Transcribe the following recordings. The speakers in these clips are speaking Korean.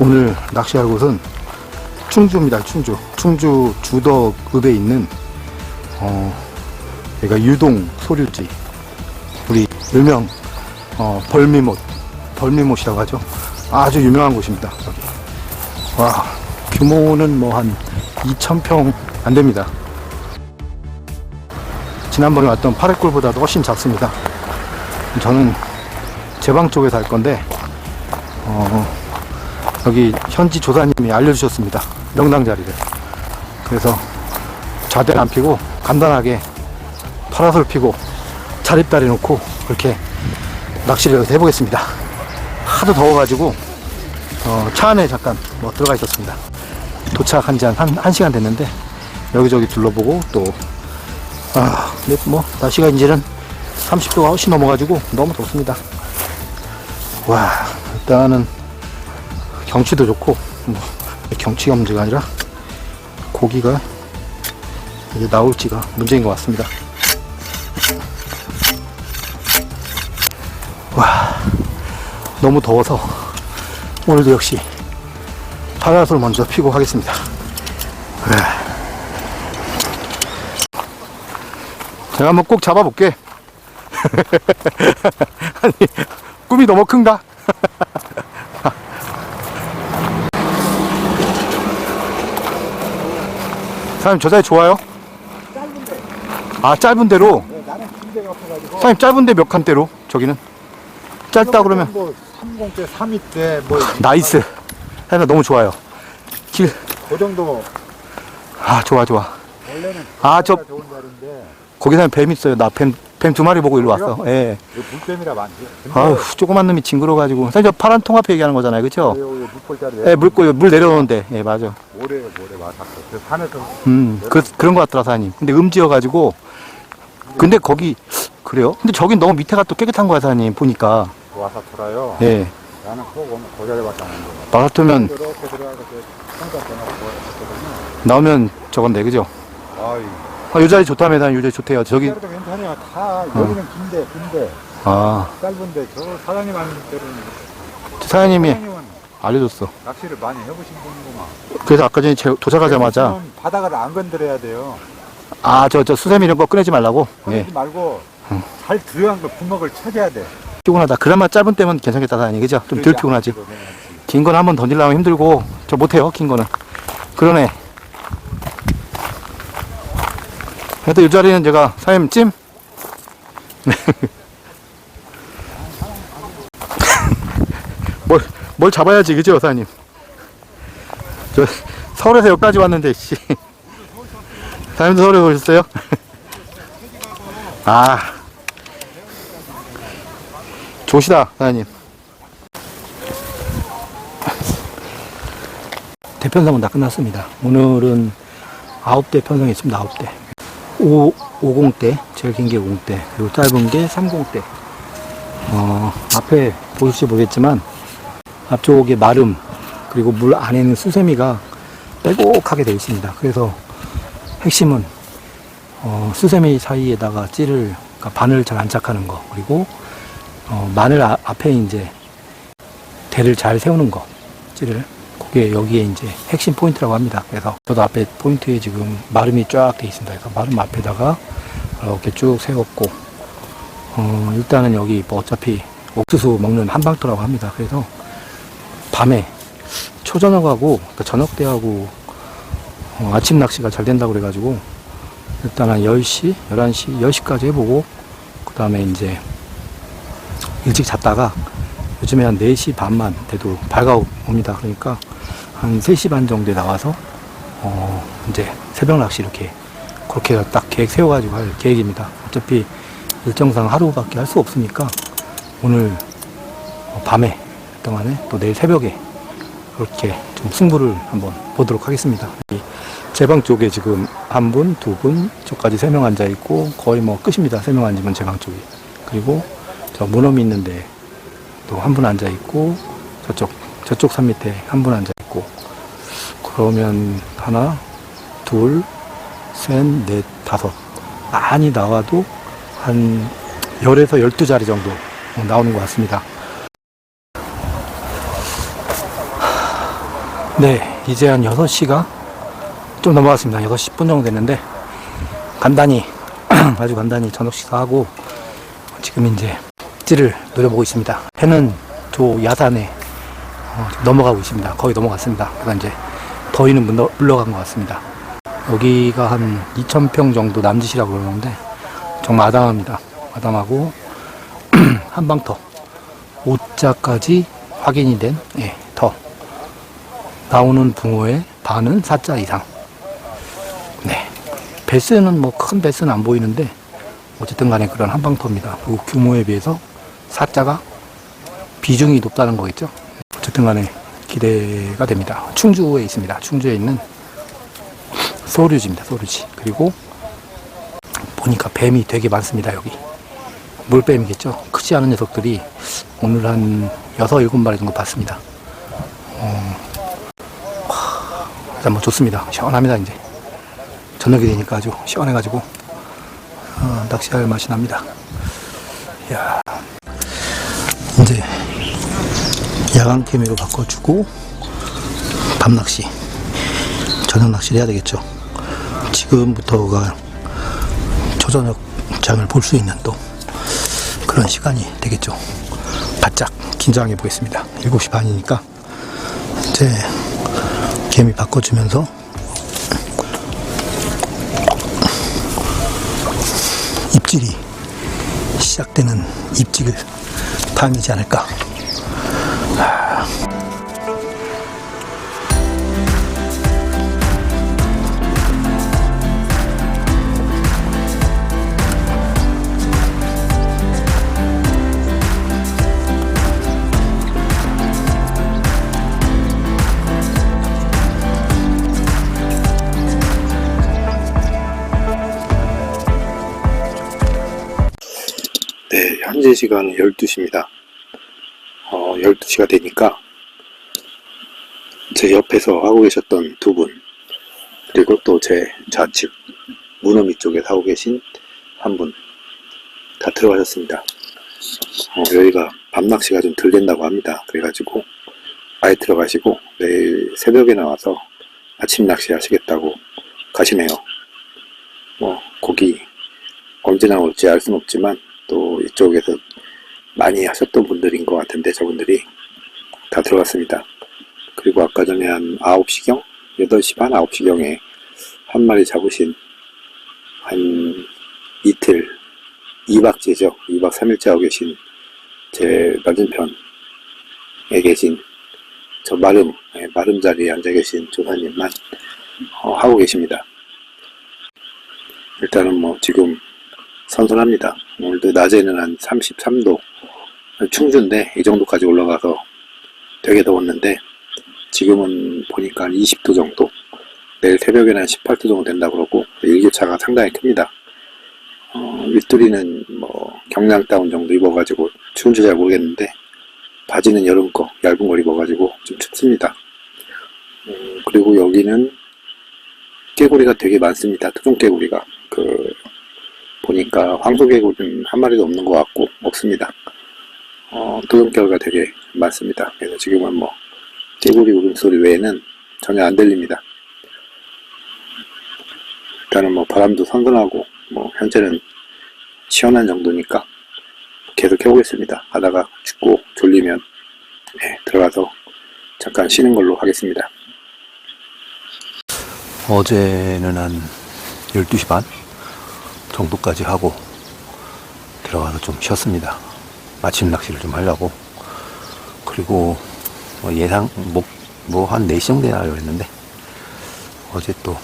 오늘 낚시할 곳은 충주입니다. 충주. 충주 주덕읍에 있는 어 여기가 유동 소류지. 우리 일명 어 벌미못 벌미못이라고 하죠. 아주 유명한 곳입니다. 여기. 와 규모는 뭐 한 2,000평 안 됩니다. 지난번에 왔던 파래골보다도 훨씬 작습니다. 저는 제 방 쪽에 살 건데 어, 여기 현지 조사님이 알려주셨습니다. 명당 자리를. 그래서 좌대를 안 피고 간단하게 파라솔 피고 자립다리 놓고 그렇게 낚시를 여기서 해보겠습니다. 하도 더워가지고 어, 차 안에 잠깐 뭐 들어가 있었습니다. 도착한 지 한한 시간 됐는데 여기저기 둘러보고 또 아, 근데 뭐 날씨가 이제는 30도가 훨씬 넘어가지고 너무 덥습니다. 와, 일단은 경치도 좋고 뭐 경치가 문제가 아니라 고기가 이제 나올지가 문제인 것 같습니다. 와, 너무 더워서 오늘도 역시 파라솔 먼저 피고 하겠습니다. 와. 제가 한번 꼭 잡아볼게. 아니, 꿈이 너무 큰가? 사장님, 저 자리 좋아요? 아, 짧은 데로? 나는 군대가 없어가지고 사장님, 짧은 데 몇 칸대로? 저기는? 짧다 그러면? 뭐 30대 3위대 뭐 나이스. 사장님, 너무 좋아요. 길, 그 정도 아, 좋아, 좋아. 원래는 아, 저, 가 좋은 자리인데 거기 사장님 뱀 있어요. 나 뱀, 뱀 두 마리 보고 일로 왔어. 예. 이거 물뱀이라 많지. 아우, 조그만 놈이 징그러가지고. 사장님, 저 파란 통합 얘기하는 거잖아요. 그쵸? 물볼 자리 예, 물, 꼬- 물 내려오는데. 예, 맞아. 모래 모래 와닿고 그 산에서 음, 그, 그런 것 같더라, 사장님. 근데 음지여가지고. 근데 거기, 그래요? 근데 저긴 너무 밑에가 또 깨끗한 거야, 사장님. 보니까. 와서 돌아요. 예. 나는 꼭 오면 그 자리밖에 안 거야. 마라토면 이렇게 들어가서 그 전화가 보였거든요. 나오면 저건데, 그죠? 아이, 아, 요 자리 좋다며. 요 자리 좋대요. 저기, 자리도 괜찮아요. 다 여기는 긴데 긴데 아, 짧은데 저 사장님 하는 데는 사장님이 사장님은 알려줬어. 낚시를 많이 해보신 분이구만. 그래서 아까 전에 제- 도착하자마자, 그러면 바닥을 안 건드려야 돼요. 아, 저, 저 수세미 이런 거 꺼내지 말라고? 예. 꺼내지 말고 잘 들어간 거 구멍을 찾아야 돼. 피곤하다. 그나마 짧은 때면 괜찮겠다, 사장님. 그죠? 좀 덜 피곤하지. 긴 건 한번 던지려면 힘들고 저 못해요 긴 거는 그러네 그래도 이 자리는 제가 사장님 찜 뭘, 뭘 잡아야지 그죠 사장님 저 서울에서 여기까지 왔는데 씨 사장님도 서울에 오셨어요? 아 좋시다 사장님 대편성은 다 끝났습니다. 오늘은 9대 편성이 있습니다. 9대. 5, 50대, 제일 긴 게 50대, 그리고 짧은 게 30대. 어, 앞에 보실지 모르겠지만, 앞쪽에 마름, 그리고 물 안에는 수세미가 빼곡하게 되어 있습니다. 그래서 핵심은, 어, 수세미 사이에다가 찌를, 그러니까 바늘 잘 안착하는 거, 그리고, 어, 마늘 아- 앞에 이제 대를 잘 세우는 거, 찌를. 그게 여기에 이제 핵심 포인트라고 합니다. 그래서 저도 앞에 포인트에 지금 마름이 쫙 돼 있습니다. 그래서 마름 앞에다가 이렇게 쭉 세웠고, 어, 일단은 여기 뭐 어차피 옥수수 먹는 한방터라고 합니다. 그래서 밤에 초저녁하고, 그러니까 저녁 때하고 어, 아침 낚시가 잘 된다고 그래가지고 일단 한 10시, 11시, 10시까지 해보고, 그 다음에 이제 일찍 잤다가 요즘에 한 4시 반만 돼도 밝아옵니다. 그러니까 한 3시 반 정도에 나와서 어 이제 새벽 낚시 이렇게 그렇게 딱 계획 세워가지고 할 계획입니다. 어차피 일정상 하루밖에 할 수 없으니까 오늘 어, 밤에 동안에 또 내일 새벽에 그렇게 좀 승부를 한번 보도록 하겠습니다. 이 제방 쪽에 지금 한 분, 두 분, 저까지 세 명 앉아 있고 거의 뭐 끝입니다. 세 명 앉으면 제 방 쪽이. 그리고 저 문어미 있는데 또 한 분 앉아 있고 저쪽 저쪽 산 밑에 한 분 앉아 그러면 하나 둘 셋 넷 다섯 많이 나와도 한 열에서 열두 자리 정도 나오는 것 같습니다. 네, 이제 한 6시가 좀 넘어갔습니다. 6시 10분 정도 됐는데, 간단히, 아주 간단히 저녁 식사하고, 지금 이제 찌를 노려보고 있습니다. 해는 저 야산에 어, 넘어가고 있습니다. 거의 넘어갔습니다. 그러니까 이제 더위는 물러, 물러간 것 같습니다. 여기가 한 2,000평 정도 남짓이라고 그러는데, 정말 아담합니다. 아담하고, 한방터. 5자까지 확인이 된, 예, 더. 나오는 붕어의 반은 4자 이상. 네. 배스는 뭐 큰 배스는 안 보이는데, 어쨌든 간에 그런 한방터입니다. 그 규모에 비해서 4자가 비중이 높다는 거겠죠. 어쨌든 간에 기대가 됩니다. 충주에 있습니다. 충주에 있는 소류지입니다. 소류지. 그리고 보니까 뱀이 되게 많습니다. 여기. 물뱀이겠죠. 크지 않은 녀석들이 오늘 한 6, 7마리 정도 봤습니다. 일단 뭐 좋습니다. 시원합니다, 이제. 저녁이 되니까 아주 시원해가지고, 어, 낚시할 맛이 납니다. 야 이제 야간 케미로 바꿔주고, 밤 낚시, 저녁 낚시를 해야 되겠죠. 지금부터가 초저녁 장을 볼 수 있는 또 그런 시간이 되겠죠. 바짝 긴장해 보겠습니다. 7시 반이니까 이제 개미 바꿔주면서 입질이 시작되는 입질을 밤이지 않을까. 현재 시간은 12시입니다. 어, 12시가 되니까 제 옆에서 하고 계셨던 두 분, 그리고 또 제 좌측 무너미 쪽에 하고 계신 한 분, 다 들어가셨습니다. 어, 여기가 밤낚시가 좀 덜 된다고 합니다. 그래가지고 아예 들어가시고 내일 새벽에 나와서 아침 낚시 하시겠다고 가시네요. 뭐, 고기 언제 나올지 알 수는 없지만 또 이쪽에서 많이 하셨던 분들인 것 같은데 저분들이 다 들어갔습니다. 그리고 아까 전에 한 9시경? 8시 반 9시경에 한 마리 잡으신 한 이틀 2박째죠. 2박 3일째 하고 계신 제 맞은편에 계신 저 마름, 예, 마름 자리에 앉아 계신 조사님만 어, 하고 계십니다. 일단은 뭐 지금 선선합니다. 오늘도 낮에는 한 33도 충주인데 이 정도까지 올라가서 되게 더웠는데 지금은 보니까 한 20도 정도 내일 새벽에는 한 18도 정도 된다고 그러고 일교차가 상당히 큽니다. 어, 윗두리는 뭐 경량 다운 정도 입어가지고 추운지 잘 모르겠는데 바지는 여름 거 얇은 걸 입어가지고 좀 춥습니다. 음, 그리고 여기는 깨구리가 되게 많습니다. 특종 깨구리가 그 보니까 황소개구리는 한 마리도 없는 것 같고 없습니다. 어, 도둑결가 되게 많습니다. 그래서 지금은 뭐 개구리 울음소리 외에는 전혀 안 들립니다. 일단은 뭐 바람도 선선하고 뭐 현재는 시원한 정도니까 계속 해보겠습니다. 하다가 춥고 졸리면 네, 들어가서 잠깐 쉬는 걸로 하겠습니다. 어제는 한 12시 반 정도까지 하고 들어가서 좀 쉬었습니다. 아침 낚시를 좀 하려고. 그리고 뭐 예상, 뭐, 뭐한 4시 정도에 나려고 했는데 어제 또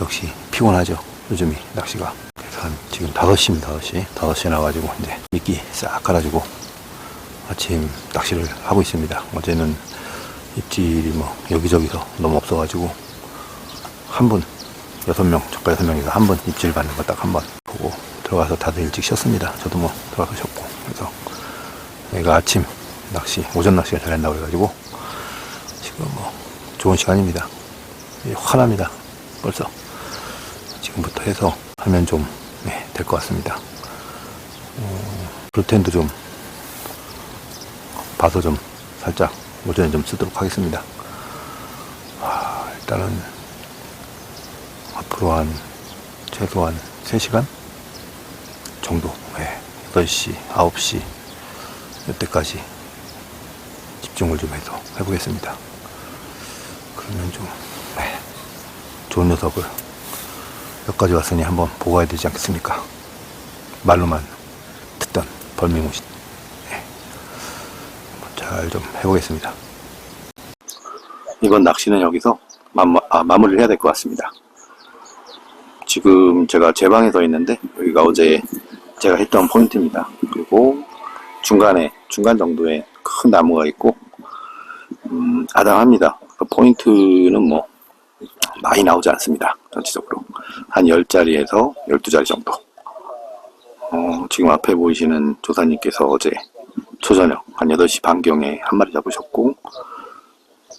역시 피곤하죠. 요즘이 낚시가. 그래서 한 지금 5시입니다. 5시. 5시에 나가지고 이제 미끼 싹 깔아주고 아침 낚시를 하고 있습니다. 어제는 입질이 뭐 여기저기서 너무 없어가지고 한 분, 여섯 명, 저가 여섯 명이서 한 번 입질 받는 거 딱 한 번 보고 들어가서 다들 일찍 쉬었습니다. 저도 뭐 들어가서 쉬었고. 그래서 얘가 아침 낚시, 오전 낚시가 잘 된다고 그래가지고 지금 뭐 좋은 시간입니다. 예, 화납니다. 벌써. 지금부터 해서 하면 좀, 네, 될것 같습니다. 어, 루텐도 좀 봐서 좀 살짝 오전에 좀 쓰도록 하겠습니다. 일단은 앞으로 한 최소 한 3시간 정도 예, 8시, 9시 이때까지 집중을 좀 해서 해보겠습니다. 그러면 좀 네, 좋은 녀석을 여기까지 왔으니 한번 보고 와야 되지 않겠습니까? 말로만 듣던 벌미무신 예, 잘좀 해보겠습니다. 이번 낚시는 여기서 마무, 아, 마무리를 해야 될 것 같습니다. 지금 제가 제 방에 서 있는데 여기가 어제 제가 했던 포인트입니다. 그리고 중간에 중간 정도에 큰 나무가 있고 음, 아담합니다. 그 포인트는 뭐 많이 나오지 않습니다. 전체적으로 한 10자리에서 12자리 정도. 어, 지금 앞에 보이시는 조사님께서 어제 초저녁 한 8시 반경에 한 마리 잡으셨고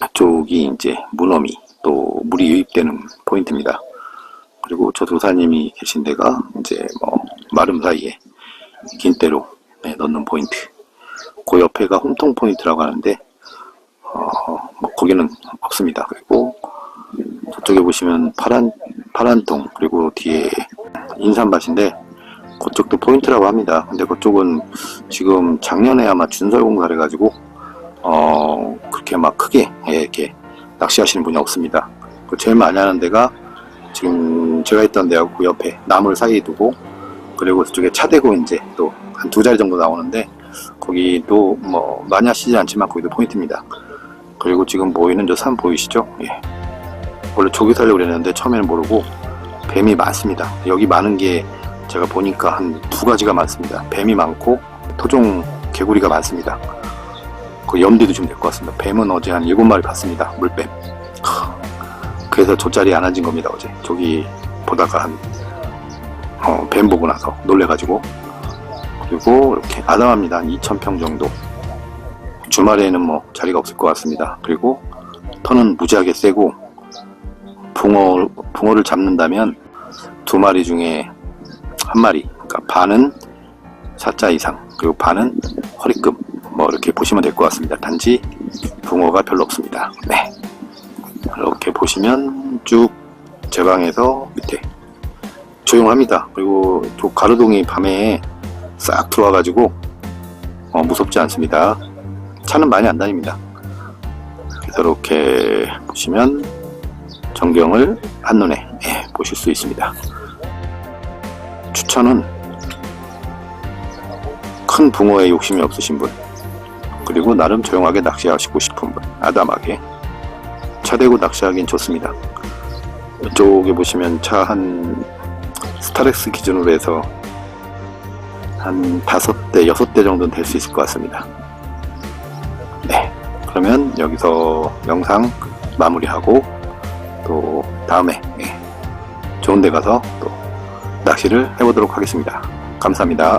그쪽이 이제 문어미 또 물이 유입되는 포인트입니다. 그리고 저 도사님이 계신 데가 이제 뭐 마름 사이에 긴 때로 네, 넣는 포인트. 그 옆에가 홈통 포인트라고 하는데 어, 뭐 거기는 없습니다. 그리고 저쪽에 보시면 파란 파란 통 그리고 뒤에 인삼밭인데 그쪽도 포인트라고 합니다. 근데 그쪽은 지금 작년에 아마 준설 공사를 해가지고 어 그렇게 막 크게 예, 이렇게 낚시하시는 분이 없습니다. 그 제일 많이 하는 데가 지금 제가 있던 데하고 그 옆에 나무를 사이에 두고 그리고 그쪽에 차 대고 이제 또 한 두 자리 정도 나오는데 거기도 뭐 많이 하시지 않지만 거기도 포인트입니다. 그리고 지금 보이는 저 산 보이시죠? 예. 원래 조기 살려고 그랬는데 처음에는 모르고 뱀이 많습니다. 여기 많은 게 제가 보니까 한 두 가지가 많습니다. 뱀이 많고 토종 개구리가 많습니다. 그 염두도 좀될것 같습니다. 뱀은 어제 한 일곱 마리 봤습니다. 물뱀. 크, 그래서 저자리에 안 앉은 겁니다. 어제 저기 보다가 한 어, 뱀 보고 나서 놀래가지고 그리고 이렇게 아담합니다. 한 2,000평 정도. 주말에는 뭐 자리가 없을 것 같습니다. 그리고 터는 무지하게 세고 붕어 붕어를 잡는다면 두 마리 중에 한 마리, 그러니까 반은 사자 이상, 그리고 반은 허리급, 뭐 이렇게 보시면 될 것 같습니다. 단지 붕어가 별로 없습니다. 네. 이렇게 보시면 쭉 제 방에서 밑에 조용합니다. 그리고 또 가로동이 밤에 싹 들어와가지고 어, 무섭지 않습니다. 차는 많이 안 다닙니다. 그래서 이렇게 보시면 전경을 한눈에 예, 보실 수 있습니다. 추천은 큰 붕어에 욕심이 없으신 분 그리고 나름 조용하게 낚시하시고 싶은 분 아담하게 차 대고 낚시하긴 좋습니다. 이쪽에 보시면 차 한 스타렉스 기준으로 해서 한 다섯 대, 여섯 대 정도는 될 수 있을 것 같습니다. 네. 그러면 여기서 영상 마무리하고 또 다음에 예, 좋은 데 가서 또 낚시를 해보도록 하겠습니다. 감사합니다.